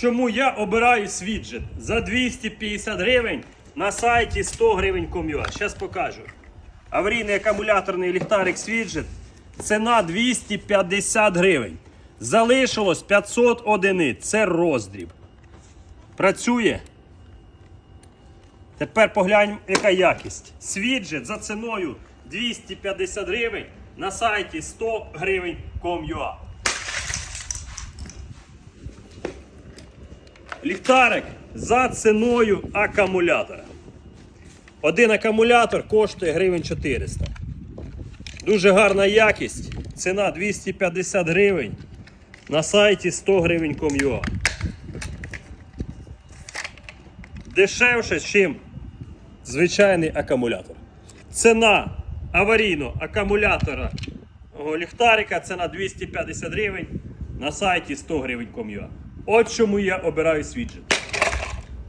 чому я обираю свіджет за 250 гривень на сайті 100 гривень ком'юа. Зараз покажу. Аварійний акумуляторний ліхтарик свіджет. Ціна 250 гривень. Залишилось 500 одиниць. Це роздріб. Працює. Тепер погляньмо, яка якість. Свіджет за ціною 250 гривень на сайті 100 гривень com.ua. Ліхтарик за ціною акумулятора. Один акумулятор коштує гривень 400. Дуже гарна якість. Ціна 250 гривень на сайті 100 гривень com.ua. Дешевше, ніж звичайний акумулятор. Ціна аварійного акумулятора ліхтарика ціна 250 гривень на сайті 100 гривень com.ua. От чому я обираю свіджет.